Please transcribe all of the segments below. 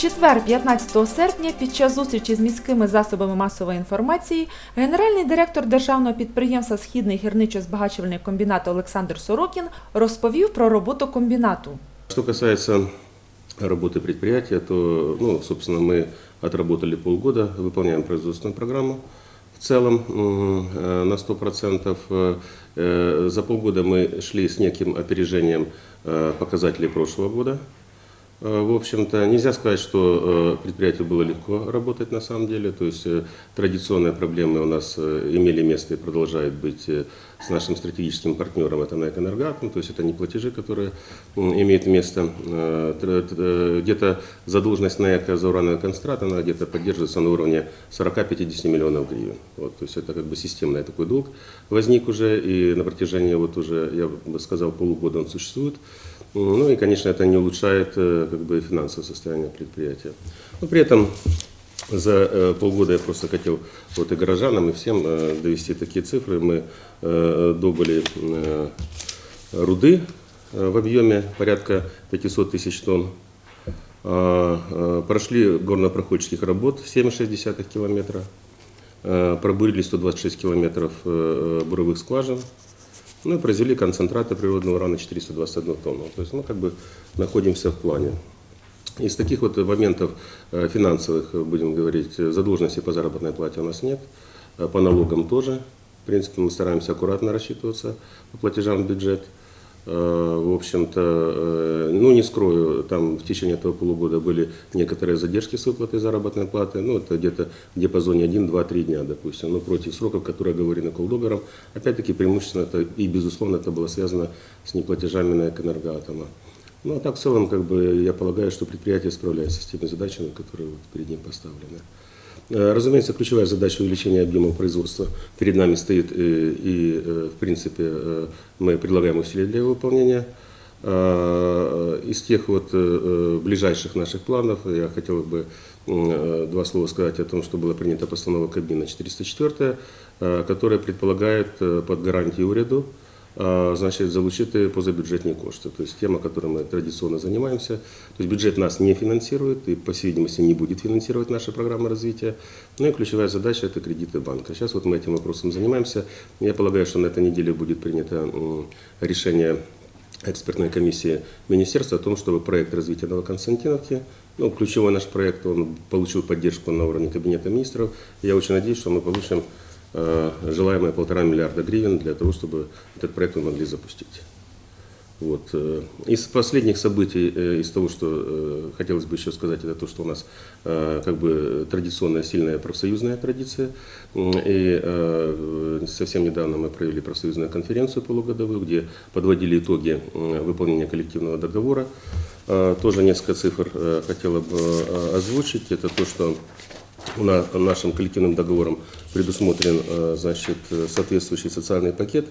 четвер, 15 серпня, під час зустрічі з міськими засобами масової інформації, генеральний директор державного підприємства Східний гірничо-збагачувальний комбінат Олександр Сорокін розповів про роботу комбінату. Что касается работы предприятия, то, ну, собственно, мы отработали полгода, выполняем производственную программу в целом м, э, на 100%. Э, э, За полгода мы шли с неким опережением э, показателей прошлого года. Э, В общем-то, нельзя сказать, что э, предприятию было легко работать на самом деле. То есть э, традиционные проблемы у нас имели место и продолжают быть с нашим стратегическим партнером, это НАЭК «Энергоатом». То есть это не платежи, которые имеют место. Где-то задолженность НАЭКа за урановый концентрат, она где-то поддерживается на уровне 40-50 миллионов гривен. Вот, то есть это как бы системный такой долг возник уже, и на протяжении вот уже, я бы сказал, полугода он существует. Ну и, конечно, это не улучшает э, как бы, финансовое состояние предприятия. Но при этом за э, полгода я просто хотел вот и горожанам, и всем э, довести такие цифры. Мы добыли руды в объеме порядка 500 тысяч тонн. А, Прошли горно-проходческих работ 7,6 километра. Пробурили 126 километров буровых скважин. Ну и произвели концентраты природного урана 421 тонну. То есть мы как бы находимся в плане. Из таких вот моментов э, финансовых, э, будем говорить, э, задолженности по заработной плате у нас нет, по налогам тоже. В принципе, мы стараемся аккуратно рассчитываться по платежам в бюджет. Э, В общем-то, э, ну не скрою, там в течение этого полугода были некоторые задержки с выплатой заработной платы, ну это где-то в диапазоне 1, 2, 3 дня, допустим, но против сроков, которые оговорены колдогаром. Опять-таки, преимущественно это и, безусловно, это было связано с неплатежами на энергоатома. Ну а так в целом, как бы, я полагаю, что предприятие справляется с теми задачами, которые перед ним поставлены. Э, Разумеется, ключевая задача увеличения объема производства перед нами стоит, э, и, э, в принципе, мы предлагаем усилия для его выполнения. Из тех вот ближайших наших планов я хотел бы два слова сказать о том, что была принята постанова Кабмина 404, э, которая предполагает под гарантию уряду а, значить, залучити позабюджетні кошти. То есть тема, которой мы традиционно занимаемся. То есть бюджет нас не финансирует и, по всей видимости, не будет финансировать наши программы развития. Ну и ключевая задача – это кредиты банка. Сейчас вот мы этим вопросом занимаемся. Я полагаю, что на этой неделе будет принято решение экспертной комиссии министерства о том, чтобы проект развития Новоконстантиновки, ну, ключевой наш проект, он получил поддержку на уровне Кабинета министров. Я очень надеюсь, что мы получим желаемые полтора миллиарда гривен для того, чтобы этот проект мы могли запустить. Вот. э, Из последних событий, э, из того, что э, хотелось бы еще сказать, это то, что у нас э, как бы традиционная сильная профсоюзная традиция. И э, совсем недавно мы провели профсоюзную конференцию полугодовую, где подводили итоги выполнения коллективного договора. Э, Тоже несколько цифр э, хотела бы э, озвучить. Это то, что у нас нашим коллективным договором предусмотрен э, значит, э, соответствующий социальный пакет.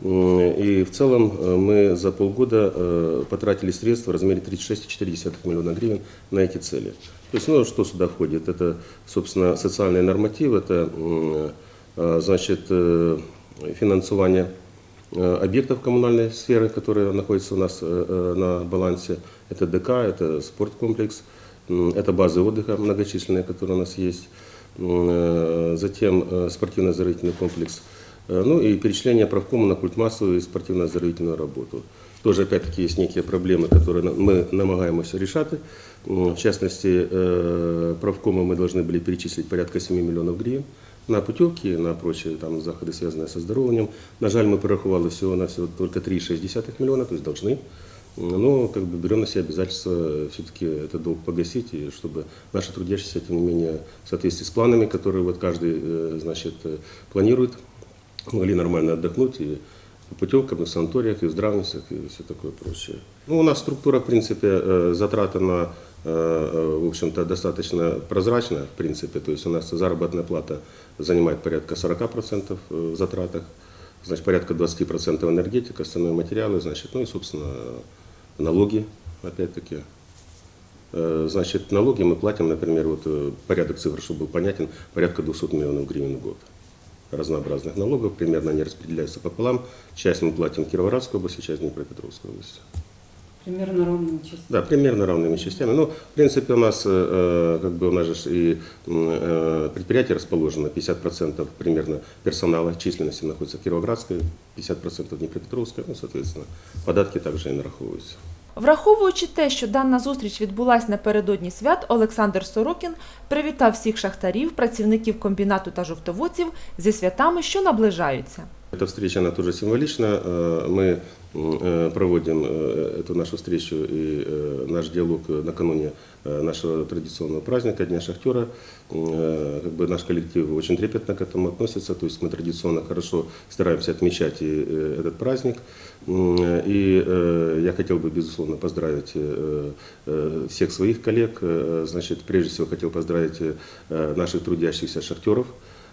И в целом э, мы за полгода потратили средства в размере 36,4 миллиона гривен на эти цели. То есть, ну, что сюда входит? Это, собственно, социальные нормативы, это, значит, финансирование э, объектов коммунальной сферы, которые находятся у нас на балансе. Это ДК, это спорткомплекс, это базы отдыха многочисленные, которые у нас есть. М, э, Затем э, спортивно-оздоровительный комплекс. Э, Ну и перечисление правкома на культмассовую и спортивно-оздоровительную работу. Тоже, опять-таки, есть некие проблемы, которые на- мы намагаемся решать. М, В частности, э, правкома мы должны были перечислить порядка 7 миллионов гривен на путевки, на прочие там, заходы, связанные со здоровьем. На жаль, мы прорахували всего на всего только 3,6 миллиона, то есть должны. Но как бы берем на себя обязательство все-таки этот долг погасить, и чтобы наши трудящиеся, тем не менее, в соответствии с планами, которые вот каждый э, значит, э, планирует, могли нормально отдохнуть и путевкам, и в санаториях, и в здравницах, и все такое прочее. Ну, у нас структура, в принципе, э, затраты на, в общем-то, достаточно прозрачная, в принципе. То есть у нас заработная плата занимает порядка 40% в затратах, значит, порядка 20% энергетика, остальные материалы, значит, ну и, собственно, налоги, опять-таки. Э, Значит, налоги мы платим, например, вот э, порядок цифр, чтобы был понятен, порядка 200 миллионов гривен в год разнообразных налогов, примерно они распределяются пополам. Часть мы платим Кировоградской области, часть Днепропетровской области. Примерно ровными частями. Да, примерно равными частями. Ну, в принципе, у нас, э, как бы, у нас же и м, э, предприятие расположено, 50% примерно персонала численности находится в Кировоградской, 50% в Днепропетровской, ну, соответственно, податки также и нараховываются. Враховуючи те, що дана зустріч відбулась напередодні свят, Олександр Сорокін привітав всіх шахтарів, працівників комбінату та жовтоводців зі святами, що наближаються. Эта встреча, она тоже символична. Э, Мы э, проводим э, эту нашу встречу и наш диалог накануне нашего традиционного праздника Дня Шахтера. Как бы наш коллектив очень трепетно к этому относится, то есть мы традиционно хорошо стараемся отмечать и этот праздник. И я хотел бы, безусловно, поздравить всех своих коллег. Значит, прежде всего хотел поздравить наших трудящихся шахтеров,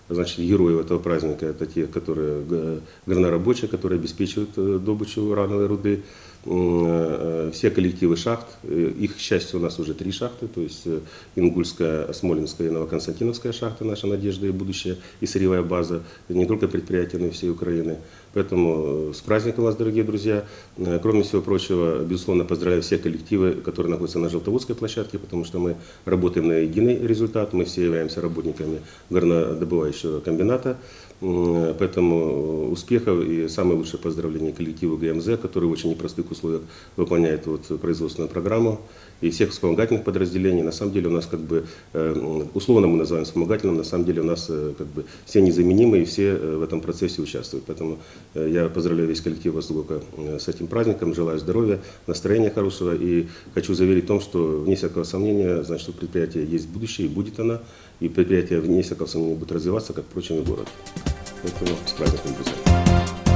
Значит, герои этого праздника – это те, которые г- горнорабочие, которые обеспечивают э, добычу урановой руды. М, э, Все коллективы шахт, э, их, к счастью, у нас уже три шахты, то есть э, Ингульская, Смолинская и Новоконстантиновская шахта, наша надежда и будущее, и сырьевая база, не только предприятия, но и всей Украины. Поэтому э, с праздником вас, дорогие друзья. Э, Кроме всего прочего, безусловно, поздравляю все коллективы, которые находятся на Желтоводской площадке, потому что мы работаем на единый результат, мы все являемся работниками горнодобывающего комбината. Поэтому успехов и самые лучшие поздравления коллективу ГМЗ, который очень непростых условиях выполняет вот производственную программу, и всех вспомогательных подразделений. На самом деле у нас как бы, э, условно мы называем вспомогательным, на самом деле у нас э, как бы все незаменимы и все э, в этом процессе участвуют. Поэтому я поздравляю весь коллектив Востока с этим праздником, желаю здоровья, настроения хорошего и хочу заверить в том, что вне всякого сомнения, значит, у предприятия есть будущее и будет она, и предприятие вне всякого сомнения будет развиваться, как, впрочем, и город. Поэтому с праздником, друзья.